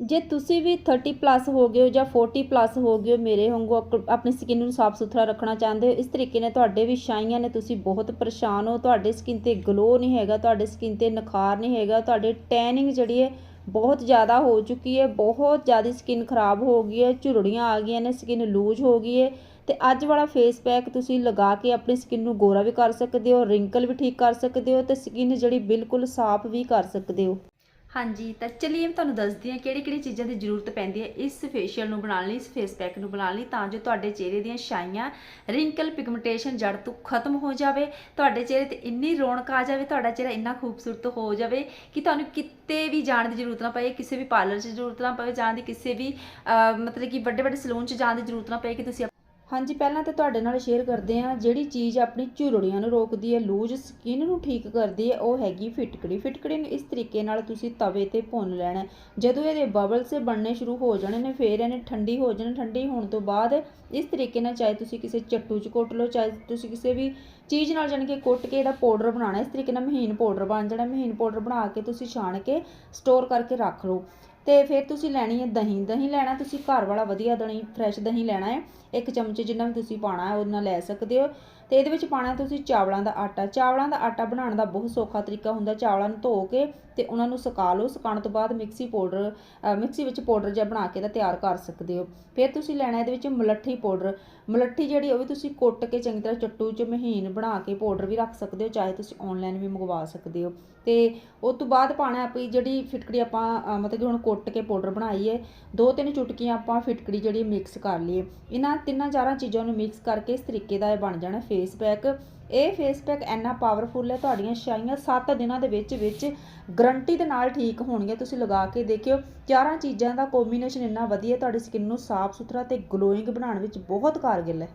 ਜੇ ਤੁਸੀਂ ਵੀ 30 ਪਲੱਸ ਹੋ ਗਏ ਹੋ ਜਾਂ 40 ਪਲੱਸ ਹੋ ਗਏ ਹੋ ਮੇਰੇ ਵਾਂਗੂ, ਅਕ- ਆਪਣੀ ਸਕਿਨ ਨੂੰ ਸਾਫ਼ ਸੁਥਰਾ ਰੱਖਣਾ ਚਾਹੁੰਦੇ ਹੋ, ਇਸ ਤਰੀਕੇ ਨਾਲ ਤੁਹਾਡੇ ਵੀ ਛਾਈਆਂ ਨੇ ਤੁਸੀਂ ਬਹੁਤ ਪਰੇਸ਼ਾਨ ਹੋ, ਤੁਹਾਡੇ ਸਕਿਨ ਤੇ ਗਲੋ ਨਹੀਂ ਹੈਗਾ, ਤੁਹਾਡੇ ਸਕਿਨ ਤੇ ਨਿਖਾਰ ਨਹੀਂ ਹੈਗਾ, ਤੁਹਾਡੇ ਟੈਨਿੰਗ ਜਿਹੜੀ ਹੈ ਬਹੁਤ ਜ਼ਿਆਦਾ ਹੋ ਚੁੱਕੀ ਹੈ, ਬਹੁਤ ਜ਼ਿਆਦਾ ਸਕਿਨ ਖਰਾਬ ਹੋ ਗਈ ਹੈ, ਝੁਰੜੀਆਂ ਆ ਗਈਆਂ ਨੇ ਸਕਿਨ ਲੂਜ਼ ਹੋ ਗਈ ਹੈ ਤੇ ਅੱਜ ਵਾਲਾ ਫੇਸ ਪੈਕ ਤੁਸੀਂ ਲਗਾ ਕੇ ਆਪਣੀ ਸਕਿਨ ਨੂੰ ਗੋਰਾ ਵੀ ਕਰ ਸਕਦੇ ਹੋ ਰਿੰਕਲ ਵੀ ਠੀਕ ਕਰ ਸਕਦੇ ਹੋ ਤੇ ਸਕਿਨ ਜਿਹੜੀ ਬਿਲਕੁਲ ਸਾਫ਼ ਵੀ ਕਰ ਸਕਦੇ ਹੋ। ਹਾਂਜੀ, ਤਾਂ ਚਲਿਏ ਮੈਂ ਤੁਹਾਨੂੰ ਦੱਸਦੀ ਹਾਂ ਕਿਹੜੀ ਕਿਹੜੀ ਚੀਜ਼ਾਂ ਦੀ ਜ਼ਰੂਰਤ ਪੈਂਦੀ ਹੈ ਇਸ ਫੇਸ਼ੀਅਲ ਨੂੰ ਬਣਾਉਣ ਲਈ, ਇਸ ਫੇਸ ਪੈਕ ਨੂੰ ਬਣਾਉਣ ਲਈ, ਤਾਂ ਜੋ ਤੁਹਾਡੇ ਚਿਹਰੇ ਦੀਆਂ ਛਾਈਆਂ ਰਿੰਕਲ ਪਿਗਮੈਂਟੇਸ਼ਨ ਜੜ ਤੋਂ ਖਤਮ ਹੋ ਜਾਵੇ, ਤੁਹਾਡੇ ਚਿਹਰੇ ਤੇ ਇੰਨੀ ਰੌਣਕ ਆ ਜਾਵੇ, ਤੁਹਾਡਾ ਚਿਹਰਾ ਇੰਨਾ ਖੂਬਸੂਰਤ ਹੋ ਜਾਵੇ ਕਿ ਤੁਹਾਨੂੰ ਕਿਤੇ ਵੀ ਜਾਣ ਦੀ ਜ਼ਰੂਰਤ ਨਾ ਪਏ ਕਿਸੇ ਵੀ ਪਾਰਲਰ 'ਚ ਜ਼ਰੂਰਤ ਨਾ ਪਵੇ ਜਾਣ ਦੀ ਕਿਸੇ ਵੀ ਮਤਲਬ ਕਿ ਵੱਡੇ ਵੱਡੇ ਸਲੂਨ 'ਚ ਜਾਣ ਦੀ ਜ਼ਰੂਰਤ ਨਾ ਪਏ ਕਿ ਤੁਸੀਂ ਹਾਂਜੀ, ਪਹਿਲਾਂ ਤਾਂ ਤੁਹਾਡੇ ਨਾਲ ਸ਼ੇਅਰ ਕਰਦੇ ਹਾਂ, ਜਿਹੜੀ ਚੀਜ਼ ਆਪਣੀ ਝੁਰੜੀਆਂ ਨੂੰ ਰੋਕਦੀ ਹੈ ਲੂਜ਼ ਸਕਿਨ ਨੂੰ ਠੀਕ ਕਰਦੀ ਹੈ, ਉਹ ਹੈਗੀ ਫਿਟਕੜੀ। ਫਿਟਕੜੀ ਨੂੰ ਇਸ ਤਰੀਕੇ ਨਾਲ ਤੁਸੀਂ ਤਵੇ ਤੇ ਭੁੰਨ ਲੈਣਾ ਜਦੋਂ ਇਹਦੇ ਬਬਲਸ ਬਣਨੇ ਸ਼ੁਰੂ ਹੋ ਜਾਣੇ ਨੇ, ਫਿਰ ਇਹਨੇ ਠੰਡੀ ਹੋ ਜਾਣੀ, ਠੰਡੀ ਹੋਣ ਤੋਂ ਬਾਅਦ ਇਸ ਤਰੀਕੇ ਨਾਲ ਚਾਹੇ ਤੁਸੀਂ ਕਿਸੇ ਚੱਟੂ 'ਚ ਕੁੱਟ ਲਓ, ਚਾਹੇ ਤੁਸੀਂ ਕਿਸੇ ਵੀ ਚੀਜ਼ ਨਾਲ ਜਾਣੀ ਕਿ ਕੁੱਟ ਕੇ ਇਹਦਾ ਪਾਊਡਰ ਬਣਾਉਣਾ ਇਸ ਤਰੀਕੇ ਨਾਲ ਮਹੀਨ ਪਾਊਡਰ ਬਣ ਜਾਣਾ ਮਹੀਨ ਪਾਊਡਰ ਬਣਾ ਕੇ ਤੁਸੀਂ ਛਾਣ ਕੇ ਸਟੋਰ ਕਰਕੇ ਰੱਖ ਲਓ। ਤੇ ਫਿਰ ਤੁਸੀਂ ਲੈਣੀ ਹੈ ਦਹੀਂ। ਦਹੀਂ ਲੈਣਾ ਤੁਸੀਂ ਘਰ ਵਾਲਾ ਵਧੀਆ ਦਹੀਂ ਫਰੈਸ਼ ਦਹੀਂ ਲੈਣਾ ਹੈ। ਇੱਕ ਚਮਚ ਜਿੰਨਾ ਵੀ ਤੁਸੀਂ ਪਾਉਣਾ ਹੈ, ਉਹਨਾਂ ਲੈ ਸਕਦੇ ਹੋ। ਤੇ ਇਹਦੇ ਵਿੱਚ ਪਾਣਾ ਤੁਸੀਂ ਚਾਵਲਾਂ ਦਾ ਆਟਾ। ਚਾਵਲਾਂ ਦਾ ਆਟਾ ਬਣਾਉਣ ਦਾ ਬਹੁਤ ਸੌਖਾ ਤਰੀਕਾ ਹੁੰਦਾ, ਚਾਵਲਾਂ ਨੂੰ ਧੋ ਕੇ ਤੇ ਉਹਨਾਂ ਨੂੰ ਸੁਕਾ ਲਓ। ਸੁਕਾਉਣ ਤੋਂ ਬਾਅਦ ਮਿਕਸੀ ਪਾਊਡਰ ਮਿਕਸੀ ਵਿੱਚ ਪਾਊਡਰ ਜਿਹਾ ਬਣਾ ਕੇ ਇਹਦਾ ਤਿਆਰ ਕਰ ਸਕਦੇ ਹੋ। ਫਿਰ ਤੁਸੀਂ ਲੈਣਾ ਇਹਦੇ ਵਿੱਚ ਮਲੱਠੀ ਪਾਊਡਰ। ਮਲੱਠੀ ਜਿਹੜੀ ਉਹ ਵੀ ਤੁਸੀਂ ਕੁੱਟ ਕੇ ਚੰਗੀ ਤਰ੍ਹਾਂ ਚੱਟੂ 'ਚ ਮਹੀਨ ਬਣਾ ਕੇ ਪਾਊਡਰ ਵੀ ਰੱਖ ਸਕਦੇ ਹੋ, ਚਾਹੇ ਤੁਸੀਂ ਆਨਲਾਈਨ ਵੀ ਮੰਗਵਾ ਸਕਦੇ ਹੋ। ਤੇ ਉਸ ਤੋਂ ਬਾਅਦ ਪਾਣਾ ਆਪਣੀ ਜਿਹੜੀ ਫਿਟਕੜੀ ਆਪਾਂ ਮਤਲਬ ਕਿ ਹੁਣ ਕੁੱਟ ਕੇ ਪਾਊਡਰ ਬਣਾਈ ਹੈ, ਦੋ ਤਿੰਨ ਚੁਟਕੀਆਂ ਆਪਾਂ ਫਿਟਕੜੀ ਜਿਹੜੀ ਮਿਕਸ ਕਰ ਲਈਏ। ਇਹਨਾਂ ਤਿੰਨਾਂ ਚਾਰਾਂ ਚੀਜ਼ਾਂ ਨੂੰ ਮਿਕਸ ਕਰਕੇ ਇਸ ਤਰੀਕੇ ਦਾ ਇਹ ਬਣ ਜਾਣਾ ਫਿਰ। ਫੇਸ ਪੈਕ ਇਹ ਫੇਸ ਪੈਕ ਇੰਨਾ ਪਾਵਰਫੁਲ ਹੈ, ਤੁਹਾਡੀਆਂ ਛਾਈਆਂ 7 ਦਿਨਾਂ ਦੇ ਵਿੱਚ ਵਿੱਚ ਗਰੰਟੀ ਦੇ ਨਾਲ ਠੀਕ ਹੋਣਗੀਆਂ। ਤੁਸੀਂ ਲਗਾ ਕੇ ਦੇਖਿਓ, ਚਾਰਾਂ ਚੀਜ਼ਾਂ ਦਾ ਕੰਬੀਨੇਸ਼ਨ ਇੰਨਾ ਵਧੀਆ, ਤੁਹਾਡੀ ਸਕਿਨ ਨੂੰ ਸਾਫ਼ ਸੁਥਰਾ ਤੇ ਗਲੋਇੰਗ ਬਣਾਉਣ ਵਿੱਚ ਬਹੁਤ ਕਾਰਗਿਲ ਹੈ।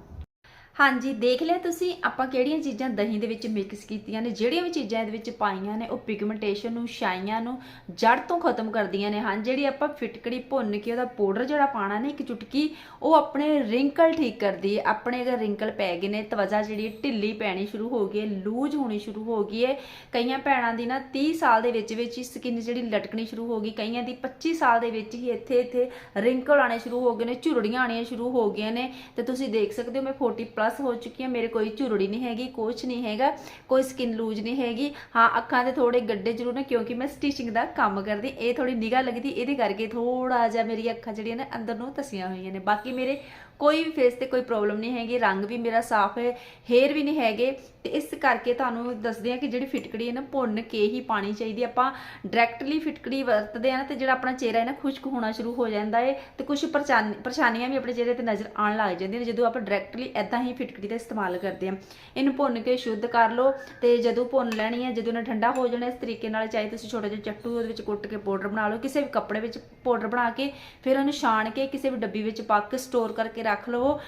ਹਾਂਜੀ, ਦੇਖ ਲਿਆ ਤੁਸੀਂ, ਆਪਾਂ ਕਿਹੜੀਆਂ ਚੀਜ਼ਾਂ ਦਹੀਂ ਦੇ ਵਿੱਚ ਮਿਕਸ ਕੀਤੀਆਂ ਨੇ, ਜਿਹੜੀਆਂ ਵੀ ਚੀਜ਼ਾਂ ਇਹਦੇ ਵਿੱਚ ਪਾਈਆਂ ਨੇ, ਉਹ ਪਿਗਮੈਂਟੇਸ਼ਨ ਨੂੰ, ਛਾਈਆਂ ਨੂੰ ਜੜ ਤੋਂ ਖਤਮ ਕਰਦੀਆਂ ਨੇ। ਹਾਂ, ਜਿਹੜੀ ਆਪਾਂ ਫਿਟਕੜੀ ਭੁੰਨ ਕੇ ਉਹਦਾ ਪਾਊਡਰ ਜਿਹੜਾ ਪਾਣਾ ਨੇ, ਇੱਕ ਚੁਟਕੀ, ਉਹ ਆਪਣੇ ਰਿੰਕਲ ਠੀਕ ਕਰਦੀ ਹੈ। ਆਪਣੇ ਅਗਰ ਰਿੰਕਲ ਪੈ ਗਏ ਨੇ, ਤਵਜਾ ਜਿਹੜੀ ਢਿੱਲੀ ਪੈਣੀ ਸ਼ੁਰੂ ਹੋ ਗਈ ਹੈ, ਲੂਜ਼ ਹੋਣੀ ਸ਼ੁਰੂ ਹੋ ਗਈ ਹੈ। ਕਈਆਂ ਭੈਣਾਂ ਦੀ ਨਾ 30 ਸਾਲ ਦੇ ਵਿੱਚ ਵਿੱਚ ਹੀ ਸਕਿਨ ਜਿਹੜੀ ਲਟਕਣੀ ਸ਼ੁਰੂ ਹੋ ਗਈ, ਕਈਆਂ ਦੀ 25 ਸਾਲ ਦੇ ਵਿੱਚ ਹੀ ਇੱਥੇ ਇੱਥੇ ਰਿੰਕਲ ਆਣੇ ਸ਼ੁਰੂ ਹੋ ਗਏ ਨੇ, ਝੁਰੜੀਆਂ ਆਣੀਆਂ ਸ਼ੁਰੂ ਹੋ ਗਈਆਂ ਨੇ। ਤੇ ਤੁਸੀਂ ਦੇਖ ਸਕਦੇ ਹੋ, ਮੈਂ 40 ਪਲੱਸ ਹੋ ਚੁੱਕੀ ਹਾਂ, ਮੇਰੇ ਕੋਈ ਝੁਰੜੀ ਨਹੀਂ ਹੈਗੀ, ਕੁਛ ਨਹੀਂ ਹੈਗਾ, ਕੋਈ ਸਕਿਨ ਲੂਜ ਨਹੀਂ ਹੈਗੀ। ਹਾਂ, ਅੱਖਾਂ ਦੇ ਥੋੜੇ ਗੱਡੇ ਜ਼ਰੂਰ ਨੇ, ਕਿਉਂਕਿ ਮੈਂ ਸਟਿਚਿੰਗ ਦਾ ਕੰਮ ਕਰਦੀ, ਇਹ ਥੋੜੀ ਨਿਗਾਹ ਲੱਗਦੀ, ਇਹਦੇ ਕਰਕੇ ਥੋੜਾ ਜਿਹਾ ਮੇਰੀ ਅੱਖਾਂ ਜਿਹੜੀਆਂ ਨੇ, ਅੰਦਰ ਨੂੰ ਤਸੀਆਂ ਹੋਈਆਂ ਨੇ। ਬਾਕੀ ਮੇਰੇ ਕੋਈ ਵੀ ਫੇਸ ਤੇ ਕੋਈ ਪ੍ਰੋਬਲਮ ਨਹੀਂ ਹੈਗੀ, ਰੰਗ ਵੀ ਮੇਰਾ ਸਾਫ਼ ਹੈ ਹੇਅਰ ਵੀ ਨਹੀਂ ਹੈਗੇ, ਤੇ ਇਸ ਕਰਕੇ ਤੁਹਾਨੂੰ ਦੱਸਦੇ ਆ ਕਿ ਜਿਹੜੀ ਫਿਟਕੜੀ ਹੈ ਨਾ, ਭੁੰਨ ਕੇ ਹੀ ਪਾਣੀ ਚਾਹੀਦੀ ਹੈ। ਆਪਾਂ ਡਾਇਰੈਕਟਲੀ ਫਿਟਕੜੀ ਵਰਤਦੇ ਆ ਨਾ, ਤੇ ਜਿਹੜਾ ਆਪਣਾ ਚਿਹਰਾ ਹੈ ਨਾ, ਖੁਸ਼ਕ ਹੋਣਾ ਸ਼ੁਰੂ ਹੋ ਜਾਂਦਾ ਹੈ, ਤੇ ਕੁਝ ਪਰੇਸ਼ਾਨੀਆਂ ਵੀ ਆਪਣੇ ਚਿਹਰੇ ਤੇ ਨਜ਼ਰ ਆਉਣ ਲੱਗ ਜਾਂਦੀਆਂ ਨੇ, ਜਦੋਂ ਆਪਾਂ ਡਾਇਰੈਕਟਲੀ ਐਦਾਂ ਹੀ ਫਿਟਕੜੀ ਦਾ ਇਸਤੇਮਾਲ ਕਰਦੇ ਆ ਇਹਨੂੰ ਭੁੰਨ ਕੇ ਸ਼ੁੱਧ ਕਰ ਲਓ, ਤੇ ਜਦੋਂ ਭੁੰਨ ਲੈਣੀ ਹੈ, ਜਦੋਂ ਇਹਨੇ ਠੰਡਾ ਹੋ ਜਾਣਾ, ਇਸ ਤਰੀਕੇ ਨਾਲ ਚਾਹੇ ਤੁਸੀਂ ਛੋਟਾ ਜਿਹਾ ਚੱਟੂ ਉਹਦੇ ਵਿੱਚ ਕੁੱਟ ਕੇ ਪਾਊਡਰ ਬਣਾ ਲਓ, ਕਿਸੇ ਵੀ ਕੱਪੜੇ ਵਿੱਚ ਪਾਊਡਰ ਬਣਾ ਕੇ, ਫਿਰ ਉਹਨੂੰ ਛਾਣ ਕੇ ਕਿਸੇ ਵੀ ਡੱਬੀ ਵਿੱਚ ਪਾ ਕੇ ਸਟੋਰ ਕਰਕੇ ਰੱਖ ਲਵੋ।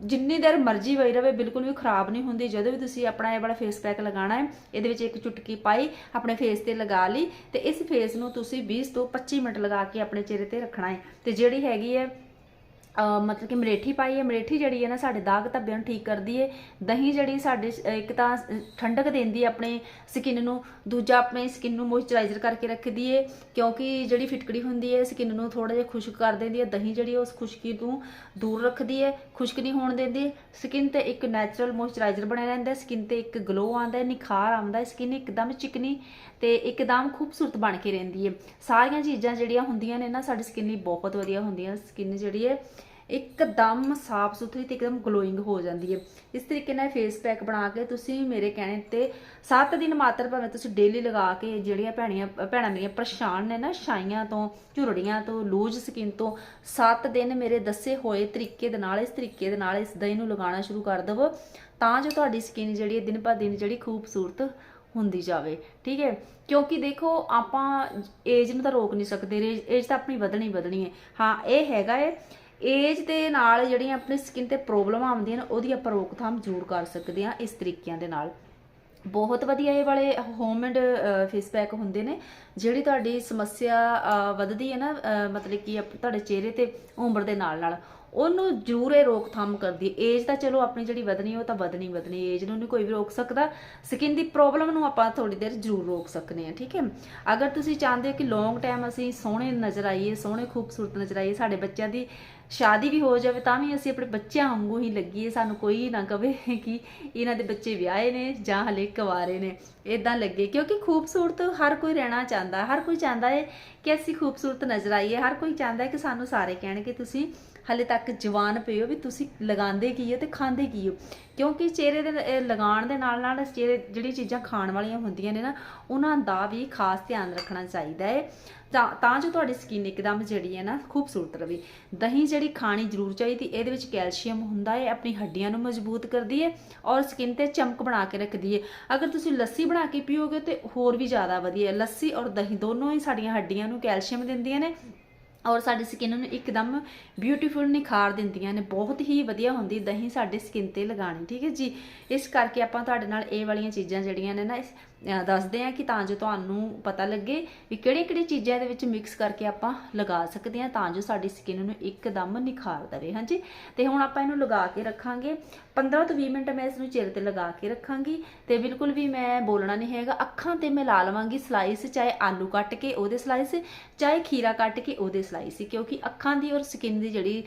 ਜਿੰਨੀ ਦੇਰ ਮਰਜ਼ੀ ਪਈ ਰਵੇ, ਬਿਲਕੁਲ ਵੀ ਖਰਾਬ ਨਹੀਂ ਹੁੰਦੀ। ਜਦੋਂ ਵੀ ਤੁਸੀਂ ਆਪਣਾ ਇਹ ਵਾਲਾ ਫੇਸ ਪੈਕ ਲਗਾਉਣਾ ਹੈ, ਇਹਦੇ ਵਿੱਚ ਇੱਕ ਚੁਟਕੀ ਪਾਈ, ਆਪਣੇ ਫੇਸ ਤੇ ਲਗਾ ਲਈ ਤੇ ਇਸ ਫੇਸ ਨੂੰ ਤੁਸੀਂ 20 ਤੋਂ 25 ਮਿੰਟ ਲਗਾ ਕੇ ਆਪਣੇ ਚਿਹਰੇ ਤੇ ਰੱਖਣਾ ਹੈ। ਤੇ ਜਿਹੜੀ ਹੈਗੀ ਹੈ ਮਤਲਬ ਕਿ ਮਲੇਠੀ ਪਾਈ ਹੈ, ਮਲੇਠੀ ਜਿਹੜੀ ਹੈ ਨਾ ਸਾਡੇ ਦਾਗ ਧੱਬਿਆਂ ਨੂੰ ਠੀਕ ਕਰਦੀ ਹੈ ਦਹੀਂ ਜਿਹੜੀ ਸਾਡੇ ਇੱਕ ਤਾਂ ਠੰਡਕ ਦਿੰਦੀ ਹੈ ਆਪਣੇ ਸਕਿਨ ਨੂੰ, ਦੂਜਾ ਆਪਣੇ ਸਕਿਨ ਨੂੰ ਮੋਇਸਚਰਾਈਜ਼ਰ ਕਰਕੇ ਰੱਖਦੀ ਹੈ ਕਿਉਂਕਿ ਜਿਹੜੀ ਫਿਟਕੜੀ ਹੁੰਦੀ ਹੈ ਸਕਿਨ ਨੂੰ ਥੋੜਾ ਜਿਹਾ ਖੁਸ਼ਕ ਕਰ ਦਿੰਦੀ ਹੈ ਦਹੀਂ ਜਿਹੜੀ ਉਸ ਖੁਸ਼ਕੀ ਨੂੰ ਦੂਰ ਰੱਖਦੀ ਹੈ ਖੁਸ਼ਕ ਨਹੀਂ ਹੋਣ ਦਿੰਦੀ। ਸਕਿਨ ਤੇ ਇੱਕ ਨੈਚੁਰਲ ਮੋਇਸਚਰਾਈਜ਼ਰ ਬਣਿਆ ਰਹਿੰਦਾ, ਸਕਿਨ ਤੇ ਇੱਕ ਗਲੋ ਆਉਂਦਾ ਹੈ ਨਿਖਾਰ ਆਉਂਦਾ ਹੈ ਸਕਿਨ ਇੱਕਦਮ ਚਿਕਨੀ ਤੇ ਇੱਕਦਮ ਖੂਬਸੂਰਤ ਬਣ ਕੇ ਰਹਿੰਦੀ ਹੈ ਸਾਰੀਆਂ ਚੀਜ਼ਾਂ ਜਿਹੜੀਆਂ ਹੁੰਦੀਆਂ ਨੇ ਨਾ, ਸਾਡੀ ਸਕਿਨ ਲਈ ਬਹੁਤ ਵਧੀਆ ਹੁੰਦੀਆਂ। ਸਕਿਨ ਜਿਹੜੀ ਹੈ ਇੱਕਦਮ ਸਾਫ਼ ਸੁਥਰੀ ਤੇ ਇੱਕਦਮ ਗਲੋਇੰਗ ਹੋ ਜਾਂਦੀ ਹੈ ਇਸ ਤਰੀਕੇ ਨਾਲ ਫੇਸ ਪੈਕ ਬਣਾ ਕੇ ਤੁਸੀਂ ਮੇਰੇ ਕਹਿਣੇ ਤੇ 7 ਦਿਨ ਮਾਤਰ ਭਾਵੇਂ ਤੁਸੀਂ ਡੇਲੀ ਲਗਾ ਕੇ ਜਿਹੜੀਆਂ ਭੈਣੀਆਂ, ਭੈਣਾਂ ਮੇਰੀਆਂ ਪਰੇਸ਼ਾਨ ਨੇ ਨਾ, ਛਾਈਆਂ ਤੋਂ, ਝੁਰੜੀਆਂ ਤੋਂ ਲੂਜ਼ ਸਕਿਨ ਤੋਂ 7 ਦਿਨ ਮੇਰੇ ਦੱਸੇ ਹੋਏ ਤਰੀਕੇ ਦੇ ਨਾਲ, ਇਸ ਤਰੀਕੇ ਦੇ ਨਾਲ ਇਸ ਦਹੀਂ ਨੂੰ ਲਗਾਉਣਾ ਸ਼ੁਰੂ ਕਰ ਦੇਵੋ। ਤਾਂ ਜੋ ਤੁਹਾਡੀ ਸਕਿਨ ਜਿਹੜੀ ਹੈ ਦਿਨ ਪਰ ਦਿਨ ਜਿਹੜੀ ਖੂਬਸੂਰਤ ਹੁੰਦੀ ਜਾਵੇ, ਠੀਕ ਹੈ? ਕਿਉਂਕਿ ਦੇਖੋ, ਆਪਾਂ ਏਜ ਨੂੰ ਤਾਂ ਰੋਕ ਨਹੀਂ ਸਕਦੇ ਏਜ ਤਾਂ ਆਪਣੀ ਵਧਣੀ ਵਧਣੀ ਹੈ। ਹਾਂ, ਇਹ ਹੈਗਾ ਹੈ ਏਜ ਦੇ ਨਾਲ ਜਿਹੜੀਆਂ ਆਪਣੀ ਸਕਿਨ ਤੇ ਪ੍ਰੋਬਲਮ ਆਉਂਦੀਆਂ ਨੇ, ਉਹਦੀ ਆਪਾਂ ਰੋਕਥਾਮ ਜ਼ਰੂਰ ਕਰ ਸਕਦੇ ਹਾਂ ਇਸ ਤਰੀਕਿਆਂ ਦੇ ਨਾਲ। ਬਹੁਤ ਵਧੀਆ ਇਹ ਵਾਲੇ ਹੋਮਮੇਡ ਫੇਸ ਪੈਕ ਹੁੰਦੇ ਨੇ, ਜਿਹੜੀ ਤੁਹਾਡੀ ਸਮੱਸਿਆ ਵੱਧਦੀ ਹੈ ਨਾ ਮਤਲਬ ਕਿ ਆਪ- ਤੁਹਾਡੇ ਚਿਹਰੇ ਤੇ ਉਮਰ ਦੇ ਨਾਲ ਨਾਲ ਉਹਨੂੰ ਜ਼ਰੂਰ ਇਹ ਰੋਕਥਾਮ ਕਰਦੀ ਹੈ। ਏਜ ਤਾਂ ਚਲੋ ਆਪਣੀ ਜਿਹੜੀ ਵਧਣੀ ਉਹ ਤਾਂ ਵਧਣੀ ਵਧਣੀ ਏਜ ਨੂੰ ਨਹੀਂ ਕੋਈ ਵੀ ਰੋਕ ਸਕਦਾ। ਸਕਿਨ ਦੀ ਪ੍ਰੋਬਲਮ ਨੂੰ ਆਪਾਂ ਥੋੜੀ ਦੇਰ ਜ਼ਰੂਰ ਰੋਕ ਸਕਨੇ ਆ ਠੀਕ ਹੈ? ਅਗਰ ਤੁਸੀਂ ਚਾਹੁੰਦੇ ਹੋ ਕਿ ਲੌਂਗ ਟਾਈਮ ਅਸੀਂ ਸੋਹਣੇ ਨਜ਼ਰ ਆਈਏ, ਸੋਹਣੇ ਖੂਬਸੂਰਤ ਨਜ਼ਰ ਆਈਏ, ਸਾਡੇ ਬੱਚਿਆਂ ਦੀ ਸ਼ਾਦੀ ਵੀ ਹੋ ਜਾਵੇ, ਤਾਂ ਵੀ ਅਸੀਂ ਆਪਣੇ ਬੱਚਿਆਂ ਵਾਂਗੂ ਹੀ ਲੱਗੀਏ। ਸਾਨੂੰ ਕੋਈ ਨਾ ਕਵੇ ਕਿ ਇਹਨਾਂ ਦੇ ਬੱਚੇ ਵਿਆਹੇ ਨੇ ਜਾਂ ਹਲੇ ਕੁਆਰੇ ਨੇ। ਇਦਾਂ ਲੱਗੇ। ਕਿਉਂਕਿ ਖੂਬਸੂਰਤ ਹਰ ਕੋਈ ਰਹਿਣਾ ਚਾਹੁੰਦਾ। ਹਰ ਕੋਈ ਚਾਹੁੰਦਾ ਹੈ ਕਿ ਅਸੀਂ ਖੂਬਸੂਰਤ ਨਜ਼ਰ ਆਈਏ। ਹਰ ਕੋਈ ਚਾਹੁੰਦਾ ਹੈ ਕਿ ਸਾਨੂੰ ਸਾਰੇ ਕਹਿਣ ਕਿ ਤੁਸੀਂ ਹਲੇ ਤੱਕ ਜਵਾਨ ਪਏ ਹੋ ਵੀ ਤੁਸੀਂ ਲਗਾਉਂਦੇ ਕੀ ਹੋ ਤੇ ਖਾਂਦੇ ਕੀ ਹੋ? ਕਿਉਂਕਿ ਚਿਹਰੇ ਦੇ ਲਗਾਉਣ ਦੇ ਨਾਲ ਨਾਲ ਚਿਹਰੇ ਜਿਹੜੀ ਚੀਜ਼ਾਂ ਖਾਣ ਵਾਲੀਆਂ ਹੁੰਦੀਆਂ ਨੇ ਨਾ, ਉਹਨਾਂ ਦਾ ਵੀ ਖਾਸ ਧਿਆਨ ਰੱਖਣਾ ਚਾਹੀਦਾ ਹੈ ਤਾਂ ਤਾਂ ਜੋ ਤੁਹਾਡੀ ਸਕਿਨ ਇੱਕਦਮ ਜਿਹੜੀ ਹੈ ਨਾ, ਖੂਬਸੂਰਤ ਰਵੇ। ਦਹੀਂ ਜਿਹੜੀ ਖਾਣੀ ਜ਼ਰੂਰ ਚਾਹੀਦੀ, ਇਹਦੇ ਵਿੱਚ ਕੈਲਸ਼ੀਅਮ ਹੁੰਦਾ ਹੈ ਆਪਣੀ ਹੱਡੀਆਂ ਨੂੰ ਮਜ਼ਬੂਤ ਕਰਦੀ ਹੈ ਔਰ ਸਕਿਨ ਤੇ ਚਮਕ ਬਣਾ ਕੇ ਰੱਖਦੀ ਹੈ ਅਗਰ ਤੁਸੀਂ ਲੱਸੀ ਬਣਾ ਕੇ ਪੀਓਗੇ ਤੇ ਹੋਰ ਵੀ ਜ਼ਿਆਦਾ ਵਧੀਆ ਲੱਸੀ ਔਰ ਦਹੀਂ ਦੋਨੋਂ ਹੀ ਸਾਡੀਆਂ ਹੱਡੀਆਂ ਨੂੰ ਕੈਲਸ਼ੀਅਮ ਦਿੰਦੀਆਂ ਨੇ ਔਰ ਸਾਡੀ ਸਕਿਨ ਨੂੰ ਇੱਕਦਮ ਬਿਊਟੀਫੁਲ ਨਿਖਾਰ ਦਿੰਦੀਆਂ ਨੇ, ਬਹੁਤ ਹੀ ਵਧੀਆ ਹੁੰਦੀ ਦਹੀਂ ਸਾਡੇ ਸਕਿਨ ਤੇ ਲਗਾਣੀ ਠੀਕ ਹੈ ਜੀ? ਇਸ ਕਰਕੇ ਆਪਾਂ ਤੁਹਾਡੇ ਨਾਲ ਇਹ ਵਾਲੀਆਂ ਚੀਜ਼ਾਂ ਜਿਹੜੀਆਂ ਨੇ ਨਾ, ਇਸ- ਦੱਸਦੇ ਆ ਕਿ ਤਾਂ ਜੋ ਤੁਹਾਨੂੰ ਪਤਾ ਲੱਗੇ ਵੀ ਕਿਹੜੀ ਕਿਹੜੀ ਚੀਜ਼ਾਂ ਦੇ ਵਿੱਚ ਮਿਕਸ ਕਰਕੇ ਆਪਾਂ ਲਗਾ ਸਕਦੇ ਆ ਤਾਂ ਜੋ ਸਾਡੀ ਸਕਿਨ ਨੂੰ ਇੱਕਦਮ ਨਿਖਾਰ ਦੇਵੇ, ਹਾਂਜੀ? ਤੇ ਹੁਣ ਆਪਾਂ ਇਹਨੂੰ ਲਗਾ ਕੇ ਰੱਖਾਂਗੇ। 15 ਤੋਂ 20 ਮਿੰਟ ਮੈਂ ਇਸ ਨੂੰ ਚਿਹਰੇ ਤੇ ਲਗਾ ਕੇ ਰੱਖਾਂਗੀ। ਤੇ ਬਿਲਕੁਲ ਵੀ ਮੈਂ ਬੋਲਣਾ ਨਹੀਂ ਹੈਗਾ, ਅੱਖਾਂ ਤੇ ਮੈਂ ਲਾ ਲਵਾਂਗੀ ਸਲਾਈਸ ਚਾਹੇ ਆਲੂ ਕੱਟ ਕੇ ਉਹਦੇ ਸਲਾਈਸ ਚਾਹੇ ਖੀਰਾ ਕੱਟ ਕੇ ਉਹਦੇ ਸਿਲਾਈ ਸੀ ਕਿਉਂਕਿ ਅੱਖਾਂ ਦੀ ਔਰ ਸਕਿਨ ਦੀ ਜਿਹੜੀ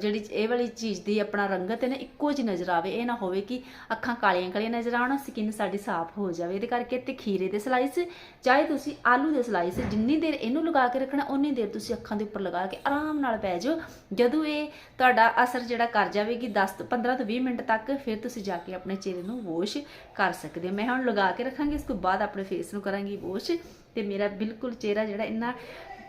ਜਿਹੜੀ ਇਹ ਵਾਲੀ ਚੀਜ਼ ਦੀ ਆਪਣਾ ਰੰਗਤ ਹੈ ਨਾ, ਇੱਕੋ ਜਿਹੀ ਨਜ਼ਰ ਆਵੇ। ਇਹ ਨਾ ਹੋਵੇ ਕਿ ਅੱਖਾਂ ਕਾਲੀਆਂ ਕਾਲੀਆਂ ਨਜ਼ਰ ਆਉਣ ਸਕਿਨ ਸਾਡੀ ਸਾਫ਼ ਹੋ ਜਾਵੇ। ਇਹਦੇ ਕਰਕੇ ਤੇ ਖੀਰੇ ਦੇ ਸਲਾਈਸ ਚਾਹੇ ਤੁਸੀਂ ਆਲੂ ਦੇ ਸਲਾਈਸ ਜਿੰਨੀ ਦੇਰ ਇਹਨੂੰ ਲਗਾ ਕੇ ਰੱਖਣਾ ਉਨੀ ਦੇਰ ਤੁਸੀਂ ਅੱਖਾਂ ਦੇ ਉੱਪਰ ਲਗਾ ਕੇ ਆਰਾਮ ਨਾਲ ਪੈ ਜਾਓ। ਜਦੋਂ ਇਹ ਤੁਹਾਡਾ ਅਸਰ ਜਿਹੜਾ ਕਰ ਜਾਵੇਗੀ 10 ਤੋਂ 15 ਤੋਂ 20 ਮਿੰਟ ਤੱਕ, ਫਿਰ ਤੁਸੀਂ ਜਾ ਕੇ ਆਪਣੇ ਚਿਹਰੇ ਨੂੰ ਵਾਸ਼ ਕਰ ਸਕਦੇ ਹੋ। ਮੈਂ ਹੁਣ ਲਗਾ ਕੇ ਰੱਖਾਂਗੀ, ਇਸ ਤੋਂ ਬਾਅਦ ਆਪਣੇ ਫੇਸ ਨੂੰ ਕਰਾਂਗੀ ਵਾਸ਼ ਤੇ ਮੇਰਾ ਬਿਲਕੁਲ ਚਿਹਰਾ ਜਿਹੜਾ ਇੰਨਾ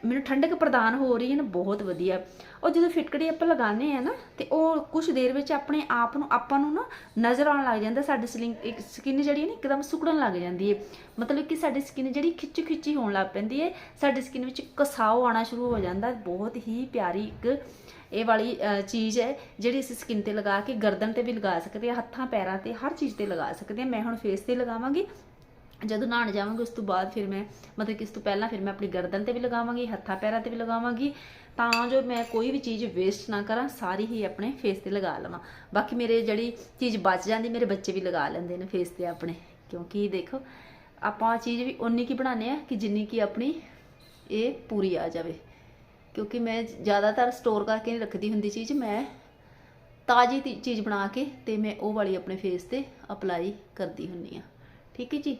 ਮੈਨੂੰ ਠੰਡਕ ਪ੍ਰਦਾਨ ਹੋ ਰਹੀ ਹੈ ਨਾ, ਬਹੁਤ ਵਧੀਆ। ਉਹ ਜਦੋਂ ਫਿਟਕੜੀ ਆਪਾਂ ਲਗਾਉਂਦੇ ਆ ਨਾ, ਤੇ ਉਹ ਕੁਝ ਦੇਰ ਵਿੱਚ ਆਪਣੇ ਆਪ ਨੂੰ, ਆਪਾਂ ਨੂੰ ਨਾ ਨਜ਼ਰ ਆਉਣ ਲੱਗ ਜਾਂਦਾ, ਸਾਡੀ ਸਲਿੰਗ, ਇੱਕ ਸਕਿਨ ਜਿਹੜੀ ਹੈ ਨਾ, ਇੱਕਦਮ ਸੁੱਕਣ ਲੱਗ ਜਾਂਦੀ ਹੈ। ਮਤਲਬ ਕਿ ਸਾਡੀ ਸਕਿਨ ਜਿਹੜੀ ਖਿੱਚ ਖਿੱਚੀ ਹੋਣ ਲੱਗ ਪੈਂਦੀ ਹੈ, ਸਾਡੀ ਸਕਿਨ ਵਿੱਚ ਕਸਾਓ ਆਣਾ ਸ਼ੁਰੂ ਹੋ ਜਾਂਦਾ, ਬਹੁਤ ਹੀ ਪਿਆਰੀ ਇੱਕ ਇਹ ਵਾਲੀ ਚੀਜ਼ ਹੈ, ਜਿਹੜੀ ਅਸੀਂ ਸਕਿਨ ਤੇ ਲਗਾ ਕੇ, ਗਰਦਨ ਤੇ ਵੀ ਲਗਾ ਸਕਦੇ ਹਾਂ, ਹੱਥਾਂ, ਪੈਰਾਂ ਤੇ, ਹਰ ਚੀਜ਼ ਤੇ ਲਗਾ ਸਕਦੇ ਹਾਂ। ਮੈਂ ਹੁਣ ਫੇਸ ਤੇ ਲਗਾਵਾਂਗੀ ਜਦੋਂ ਨਹਾਉਣ ਜਾਵਾਂਗੀ, ਉਸ ਤੋਂ ਬਾਅਦ ਫਿਰ ਮੈਂ, ਮਤਲਬ ਕਿ ਇਸ ਤੋਂ ਪਹਿਲਾਂ ਫਿਰ ਮੈਂ ਆਪਣੀ ਗਰਦਨ ਤੇ ਵੀ ਲਗਾਵਾਂਗੀ, ਹੱਥਾਂ ਪੈਰਾਂ ਤੇ ਵੀ ਲਗਾਵਾਂਗੀ, ਤਾਂ ਜੋ ਮੈਂ ਕੋਈ ਵੀ ਚੀਜ਼ ਵੇਸਟ ਨਾ ਕਰਾਂ, ਸਾਰੀ ਹੀ ਆਪਣੇ ਫੇਸ ਤੇ ਲਗਾ ਲਵਾਂ। ਬਾਕੀ ਮੇਰੇ ਜਿਹੜੀ ਚੀਜ਼ ਬਚ ਜਾਂਦੀ, ਮੇਰੇ ਬੱਚੇ ਵੀ ਲਗਾ ਲੈਂਦੇ ਨੇ ਫੇਸ ਤੇ ਆਪਣੇ। ਕਿਉਂਕਿ ਦੇਖੋ, ਆਪਾਂ ਚੀਜ਼ ਵੀ ਉਨੀ ਕੀ ਬਣਾਉਂਦੇ ਆ ਕਿ ਜਿੰਨੀ ਕੀ ਆਪਣੀ ਇਹ ਪੂਰੀ ਆ ਜਾਵੇ। ਕਿਉਂਕਿ ਮੈਂ ਜ਼ਿਆਦਾਤਰ ਸਟੋਰ ਕਰਕੇ ਨਹੀਂ ਰੱਖਦੀ ਹੁੰਦੀ ਚੀਜ਼, ਮੈਂ ਤਾਜ਼ੀ ਤੀ- ਚੀਜ਼ ਬਣਾ ਕੇ ਤੇ ਮੈਂ ਉਹ ਵਾਲੀ ਆਪਣੇ ਫੇਸ ਤੇ ਅਪਲਾਈ ਕਰਦੀ ਹੁੰਨੀ ਆ ਠੀਕ ਹੈ ਜੀ?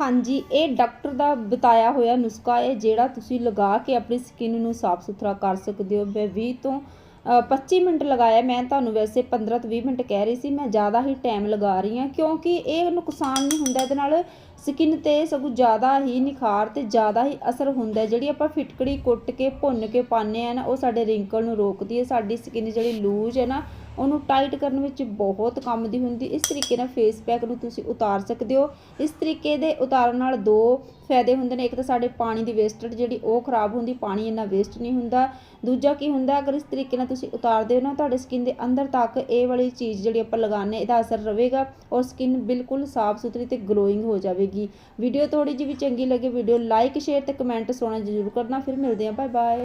ਹਾਂਜੀ ਇਹ ਡਾਕਟਰ ਦਾ ਬਤਾਇਆ ਹੋਇਆ ਨੁਸਖਾ ਹੈ ਜਿਹੜਾ ਤੁਸੀਂ ਲਗਾ ਕੇ ਆਪਣੀ ਸਕਿਨ ਨੂੰ ਸਾਫ਼ ਸੁਥਰਾ ਕਰ ਸਕਦੇ ਹੋ। ਮੈਂ 20 ਤੋਂ ਅ, 25 ਮਿੰਟ ਲਗਾਇਆ। ਮੈਂ ਤੁਹਾਨੂੰ ਵੈਸੇ 15 ਤੋਂ 20 ਮਿੰਟ ਕਹਿ ਰਹੀ ਸੀ। ਮੈਂ ਜ਼ਿਆਦਾ ਹੀ ਟਾਈਮ ਲਗਾ ਰਹੀ ਹਾਂ ਕਿਉਂਕਿ ਇਹ ਨੁਕਸਾਨ ਨਹੀਂ ਹੁੰਦਾ। ਇਹਦੇ ਨਾਲ ਸਕਿਨ ਤੇ ਸਗੋਂ ਜ਼ਿਆਦਾ ਹੀ ਨਿਖਾਰ ਤੇ ਜ਼ਿਆਦਾ ਹੀ ਅਸਰ ਹੁੰਦਾ ਜਿਹੜੀ ਆਪਾਂ ਫਿਟਕੜੀ ਕੁੱਟ ਕੇ ਭੁੰਨ ਕੇ ਪਾਉਂਦੇ ਆ ਨਾ ਉਹ ਸਾਡੇ ਰਿੰਕਲ ਨੂੰ ਰੋਕਦੀ ਹੈ। ਸਾਡੀ ਸਕਿਨ ਜਿਹੜੀ ਲੂਜ ਹੈ ਨਾ ਉਹਨੂੰ ਟਾਈਟ ਕਰਨ ਵਿੱਚ ਬਹੁਤ ਕੰਮ ਦੀ ਹੁੰਦੀ ਇਸ ਤਰੀਕੇ ਨਾਲ ਫੇਸ ਪੈਕ ਨੂੰ ਤੁਸੀਂ ਉਤਾਰ ਸਕਦੇ ਹੋ। ਇਸ ਤਰੀਕੇ ਦੇ ਉਤਾਰਨ ਨਾਲ ਦੋ ਫਾਇਦੇ ਹੁੰਦੇ ਨੇ। ਇੱਕ ਤਾਂ ਸਾਡੇ ਪਾਣੀ ਦੀ ਵੇਸਟਡ ਜਿਹੜੀ ਉਹ ਖਰਾਬ ਹੁੰਦੀ ਪਾਣੀ ਇੰਨਾ ਵੇਸਟ ਨਹੀਂ ਹੁੰਦਾ। ਦੂਜਾ ਕੀ ਹੁੰਦਾ ਅਗਰ ਇਸ ਤਰੀਕੇ ਨਾਲ ਤੁਸੀਂ ਉਤਾਰਦੇ ਹੋ ਨਾ ਤੁਹਾਡੇ ਸਕਿਨ ਦੇ ਅੰਦਰ ਤੱਕ ਇਹ ਵਾਲੀ ਚੀਜ਼ ਜਿਹੜੀ ਆਪਾਂ ਲਗਾਉਂਦੇ ਹਾਂ, ਇਹਦਾ ਅਸਰ ਰਹੇਗਾ ਔਰ ਸਕਿਨ ਬਿਲਕੁਲ ਸਾਫ਼ ਸੁਥਰੀ ਤੇ ਗਲੋਇੰਗ ਹੋ ਜਾਵੇਗੀ। ਵੀਡੀਓ ਥੋੜੀ ਜਿਹੀ ਵੀ ਚੰਗੀ ਲੱਗੇ, ਵੀਡੀਓ ਲਾਈਕ ਸ਼ੇਅਰ ਤੇ ਕਮੈਂਟ ਸੋਣਾ ਜ਼ਰੂਰ ਕਰਨਾ। ਫਿਰ ਮਿਲਦੇ ਹਾਂ। Bye bye